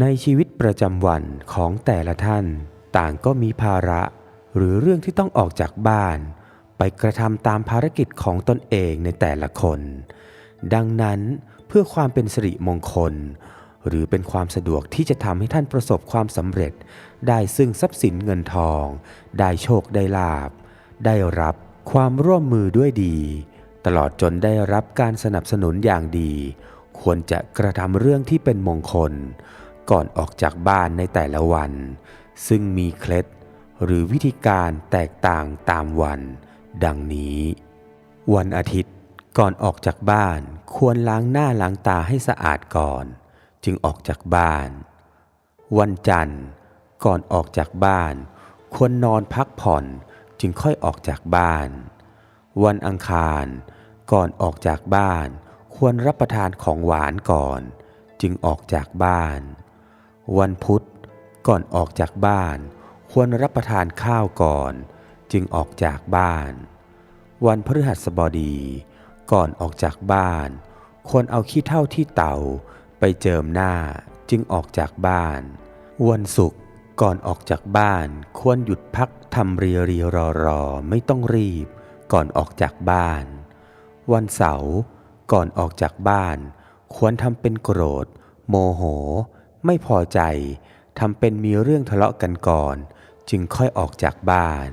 ในชีวิตประจำวันของแต่ละท่านต่างก็มีภาระ หรือเรื่องที่ต้องออกจากบ้าน ไปกระทำตามภารกิจของตนเองในแต่ละคน ดังนั้นเพื่อความเป็นสิริมงคล หรือเป็นความสะดวกที่จะทำให้ท่านประสบความสำเร็จ ได้ซึ่งทรัพย์สินเงินทอง ได้โชคได้ลาบ ได้รับความร่วมมือด้วยดี ตลอดจนได้รับการสนับสนุนอย่างดี ควรจะกระทำเรื่องที่เป็นมงคล ก่อนออกจากบ้านในแต่ละวัน ซึ่งมีเคล็ดหรือวิธีการแตกต่างตามวัน ดังนี้ วันอาทิตย์ก่อนออกจากบ้านควรล้างหน้าล้างตาให้สะอาดก่อน จึงออกจากบ้าน วันจันทร์ก่อนออกจากบ้าน ควรนอนพักผ่อนจึงค่อยออกจากบ้าน วันอังคารก่อนออกจากบ้าน ควรรับประทานของหวานก่อน จึงออกจากบ้าน วันพุธก่อนออกจากบ้าน ควรรับประทานข้าวก่อน จึงออกจากบ้าน วันพฤหัสบดี ก่อนออกจากบ้าน ควรเอาขี้เท่าที่เต่าไปเจิมหน้าจึงออกจากบ้าน วันศุกร์ก่อนออกจากบ้าน ควรหยุดพักทำเรียรีรอรอไม่ต้องรีบ ก่อนออกจากบ้าน วันเสาร์ก่อนออกจากบ้าน ควรทำเป็นโกรธ โมโห ไม่พอใจทำเป็นมีเรื่องทะเลาะกันก่อน จึงค่อยออกจากบ้าน